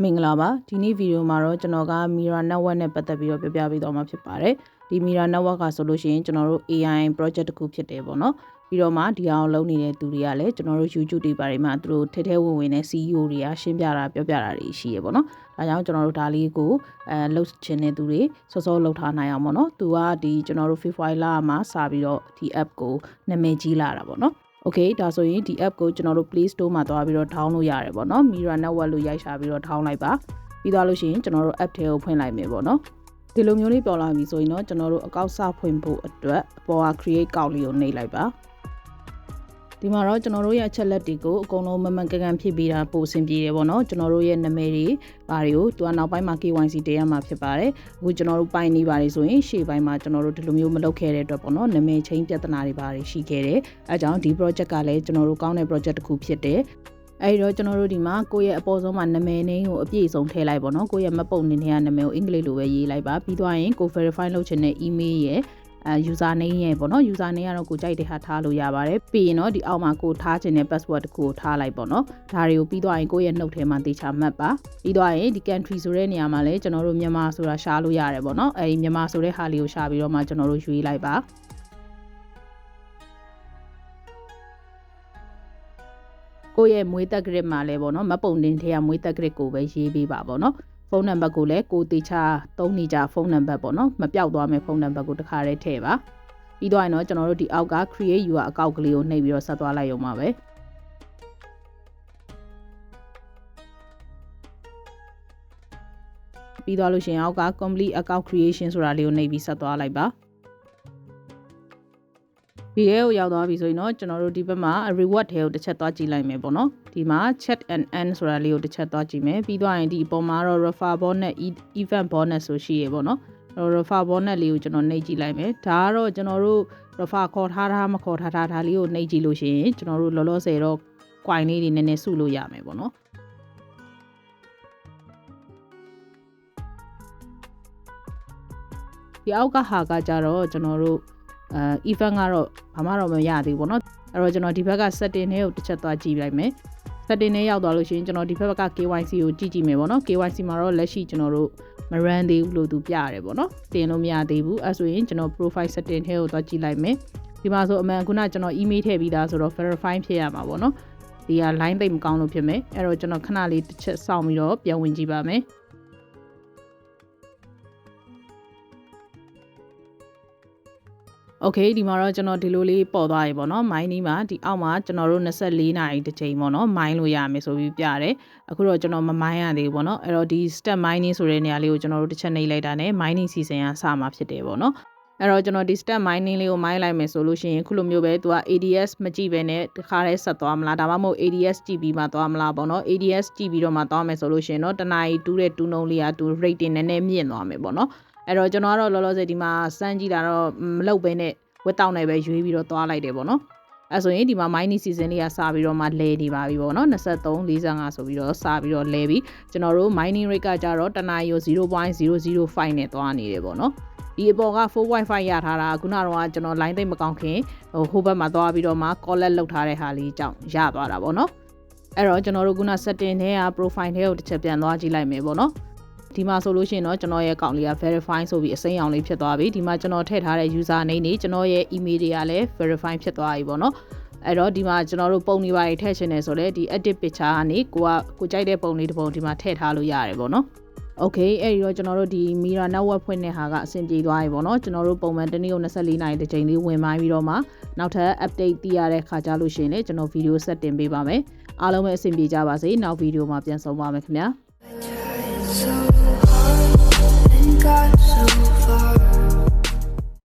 မင်္ဂလာပါဒီနေ့ဗီဒီယိုမှာတော့ကျွန်တော်က Mira Network နဲ့ပတ်သက်ပြီးတော့ပြောပြပေးသွားမှာဖြစ်ပါတယ်ဒီ Mira Network ကဆိုလို့ရှိရင်ကျွန်တော်တို့ AI project တစ်ခုဖြစ်တယ်ပေါ့နော်ပြီးတော့မှဒီအောင်လုပ်နေတဲ့သူတွေကလည်းကျွန်တော်တို့ YouTube တွေပါတယ်မှာသူတို့ထဲထဲဝင်ဝင်နဲ့ CEO တွေကရှင်းပြတာပြောပြတာတွေရှိရပေါ့နော်ဒါကြောင့်ကျွန်တော်တို့ဒါလေးကိုအဲလှုပ်ချင်တဲ့သူတွေစောစောလှုပ်ထားနိုင်အောင်ပေါ့နော်သူကဒီကျွန်တော်တို့ Fify လာမှာစာပြီးတော့ဒီ app ကိုနာမည်ကြီးလာတာပေါ့နော် okay ဒါဆိုရင်ဒီ app ကိုကျွန်တော်တို့ Play Store မှာသွားပြီးတော့ download ရတယ်ပေါ့နော် Mira Network လို့ရိုက်ရှာပြီးတော့ download လိုက်ပါပြီးသွားလို့ရှိရင်ကျွန်တော်တို့ app ထဲကိုဖွင့်လိုက်မယ်ပေါ့နော်ဒီလိုမျိုးလေးပေါ်လာပြီဆိုရင်တော့ကျွန်တော်တို့အကောင့်စဖွင့်ဖို့အတွက်အပေါ်က create account လေးကိုနှိပ်လိုက်ပါ ဒီမှာတော့ကျွန်တော်တို့ရဲ့အချက်လက်တွေကိုအကုန်လုံးမမှန်ကန်ကန်ဖြည့်ပေးတာပို့ဆင်ပြေတယ်ပေါ့နော်ကျွန်တော်တို့ရဲ့နာမည်တွေဘာတွေကိုသူကနောက်ပိုင်းမှာ KYC တင်ရမှာဖြစ်ပါတယ်အခုကျွန်တော်တို့ပိုင်နေပါတယ်ဆိုရင်ရှေ့ပိုင်းမှာကျွန်တော်တို့ဒီလိုမျိုးမလုပ်ခဲ့တဲ့အတွက်ပေါ့နော်နာမည်ချင်းပြဿနာတွေဘာတွေရှိခဲ့တယ်အဲကြောင့်ဒီ project ကလည်းကျွန်တော်တို့ကောင်းတဲ့ project တစ်ခုဖြစ်တယ်အဲဒီတော့ကျွန်တော်တို့ဒီမှာကိုယ့်ရဲ့အပေါ်ဆုံးမှာနာမည်နင်းကိုအပြည့်စုံထည့်လိုက်ပေါ့နော်ကိုယ့်ရဲ့မပုတ်နေတဲ့အနာမည်ကိုအင်္ဂလိပ်လိုပဲရေးလိုက်ပါပြီးသွားရင်ကို verify လုပ်ချင်တဲ့ email ရဲ့ အဲ user name ရဲ့ပေါ့နော် user name ကတော့ကိုကြိုက်တဲ့ဟာထားလို့ရပါတယ်ပြီးရင်တော့ဒီအောက်မှာကိုထားခြင်းတဲ့ password တစ်ခုကိုထားလိုက်ပေါ့နော်ဒါတွေကိုပြီးသွားရင်ကိုယ့်ရဲ့နှုတ်ထဲမှာတေချာမှတ်ပါပြီးသွားရင်ဒီ country ဆိုတဲ့နေရာမှာလည်းကျွန်တော်တို့မြန်မာဆိုတာရှားလို့ရတယ်ပေါ့နော်အဲဒီမြန်မာဆိုတဲ့ဟာလေးကိုရှားပြီးတော့မှကျွန်တော်တို့ရွေးလိုက်ပါကိုယ့်ရဲ့မွေးသက် grid မှာလည်းပေါ့နော်မပုံတင်ထဲကမွေးသက် grid ကိုပဲရေးပေးပါပေါ့နော် ဖုန်းနံပါတ်ကိုလည်းကိုတေချာသုံးနေကြဖုန်းနံပါတ်ပေါ့နော်မပြောက်သွားမယ့်ဖုန်းနံပါတ်ကိုတစ်ခါတည်းထည့်ပါပြီးတော့ရင်တော့ကျွန်တော်တို့ဒီအောက်က create your account ကလေးကိုနှိပ်ပြီးတော့ဆက်သွားလိုက်ရုံပါပဲပြီးသွားလို့ရှိရင်အောက်က complete account creation ဆိုတာလေးကိုနှိပ်ပြီးဆက်သွားလိုက်ပါ ဗီဒီယိုကိုရောက်သွားပြီဆိုရင်တော့ကျွန်တော်တို့ဒီဘက်မှာ reward ထဲကိုတစ်ချက်သွားကြည့်လိုက်မယ်ပေါ့နော်ဒီမှာ chat and end ဆိုတာလေးကိုတစ်ချက်သွားကြည့်မယ်ပြီးသွားရင်ဒီအပေါ်မှာတော့ refer bonus event bonus ဆိုရှိရပေါ့နော်အဲ့တော့ refer bonus လေးကိုကျွန်တော်နှိပ်ကြည့်လိုက်မယ်ဒါကတော့ကျွန်တော်တို့ refer ခေါ်ထားတာမခေါ်ထားတာဒါလေးကိုနှိပ်ကြည့်လို့ရှိရင်ကျွန်တော်တို့လောလောဆယ်တော့ coin လေးတွေနည်းနည်းစုလို့ရမယ်ပေါ့နော်ဒီအောက်ကဟာကကြတော့ကျွန်တော်တို့ အဲ event ကတော့ဘာမှတော့မရသေးဘူးပေါ့နော်အဲ့တော့ကျွန်တော်ဒီဘက်က setting တွေကိုတစ်ချက်သွားကြည့်လိုက်မယ် setting နဲ့ရောက်သွားလို့ရှိရင်ကျွန်တော်ဒီဘက်က KYC ကိုကြည့်ကြည့်မယ်ပေါ့နော် KYC မှာတော့လက်ရှိကျွန်တော်တို့မ run သေးဘူးလို့သူပြရတယ်ပေါ့နော်တင်လို့မရသေးဘူးအဲဆိုရင်ကျွန်တော် profile setting ထဲကိုသွားကြည့်လိုက်မယ်ဒီမှာဆိုအမှန်ခုနကျွန်တော် email ထည့်ပြီးသားဆိုတော့ verify ဖြစ်ရမှာပေါ့နော်ဒီက line သိမ့်မကောင်းလို့ဖြစ်မယ်အဲ့တော့ကျွန်တော်ခဏလေးတစ်ချက်စောင့်ပြီးတော့ပြန်ဝင်ကြည့်ပါမယ် Okay ဒီမှာတော့ကျွန်တော်ဒီလိုလေးပေါ်သွားရေပေါ့နော်မိုင်းနီးမှာဒီအောက်မှာကျွန်တော်တို့24နာရီတစ်ချိန်ပေါ့နော်မိုင်းလို့ရမယ်ဆိုပြီးပြတယ်အခုတော့ကျွန်တော်မမိုင်းရသေးဘူးပေါ့နော်အဲ့တော့ဒီ step mining ဆိုတဲ့နေရာလေးကိုကျွန်တော်တို့တစ်ချက်နှိပ်လိုက်တာနဲ့ mining season ကစမှာဖြစ်တယ်ပေါ့နော်အဲ့တော့ကျွန်တော်ဒီ step mining လေးကိုမိုင်းလိုက်မယ်ဆိုလို့ရှိရင်ခုလိုမျိုးပဲသူက ADS မကြည့်ပဲနဲ့တခါတည်းဆက်သွားမလားဒါမှမဟုတ် ADS ကြည့်ပြီးမှသွားမလားပေါ့နော် ADS ကြည့်ပြီးတော့မှသွားမယ်ဆိုလို့ရှိရင်တော့တနားရီတူးတဲ့တူးနှုံးလေးကသူ rating နည်းနည်းမြင့်သွားမယ်ပေါ့နော် အဲ့တော့ကျွန်တော်ကတော့လောလောဆယ်ဒီမှာစမ်းကြည့်တာတော့မလုပ်ဘဲနဲ့ဝက်တောက်နဲ့ပဲရွေးပြီးတော့သွားလိုက်တယ်ပေါ့နော်အဲဆိုရင်ဒီမှာ mining season လေးကစပြီးတော့မှလဲနေပါပြီပေါ့နော်23 45ဆိုပြီးတော့စပြီးတော့လဲပြီးကျွန်တော်တို့ mining rate ကကြတော့တနာရီ0.005နဲ့သွားနေတယ်ပေါ့နော်ဒီအပေါ်က full wifi ရထားတာခုနကတော့ကျွန်တော် line သိမ့်မကောင်းခင်ဟိုဟိုဘက်မှာသွားပြီးတော့မှ collect လုပ်ထားတဲ့ဟာလေးကြောင့်ရသွားတာပေါ့နော်အဲ့တော့ကျွန်တော်တို့ခုန setting ထဲက profile ထဲကိုတစ်ချက်ပြန်သွားကြည့်လိုက်မယ်ပေါ့နော် ဒီမှာဆိုလို့ရှိရင်တော့ကျွန်တော်ရဲ့ account လေးက verify ဆိုပြီးအစိမ်းရောင်လေးဖြစ်သွားပြီဒီမှာကျွန်တော်ထည့်ထားတဲ့ user name နေကျွန်တော်ရဲ့ email တွေကလည်း verify ဖြစ်သွားပြီပေါ့နော်အဲ့တော့ဒီမှာကျွန်တော်တို့ပုံတွေပါထည့်ချင်တယ်ဆိုတော့ဒီ edit picture ကနေကိုကကိုကြိုက်တဲ့ပုံလေးတစ်ပုံဒီမှာထည့်ထားလို့ရတယ်ပေါ့နော် Okay အဲ့ဒီတော့ကျွန်တော်တို့ဒီ Mira network ဖွင့်တဲ့ဟာကအဆင်ပြေသွားပြီပေါ့နော်ကျွန်တော်တို့ပုံမှန်တနေ့ကို24နာရီတစ်ချိန်လေးဝင်ပိုင်းပြီးတော့မှနောက်ထပ် update တည်ရတဲ့ခါကြလို့ရှိရင်လည်းကျွန်တော်ဗီဒီယိုဆက်တင်ပေးပါမယ်အားလုံးပဲအဆင်ပြေကြပါစေနောက်ဗီဒီယိုမှာပြန်ဆုံပါမယ်ခင်ဗျာ so got so far.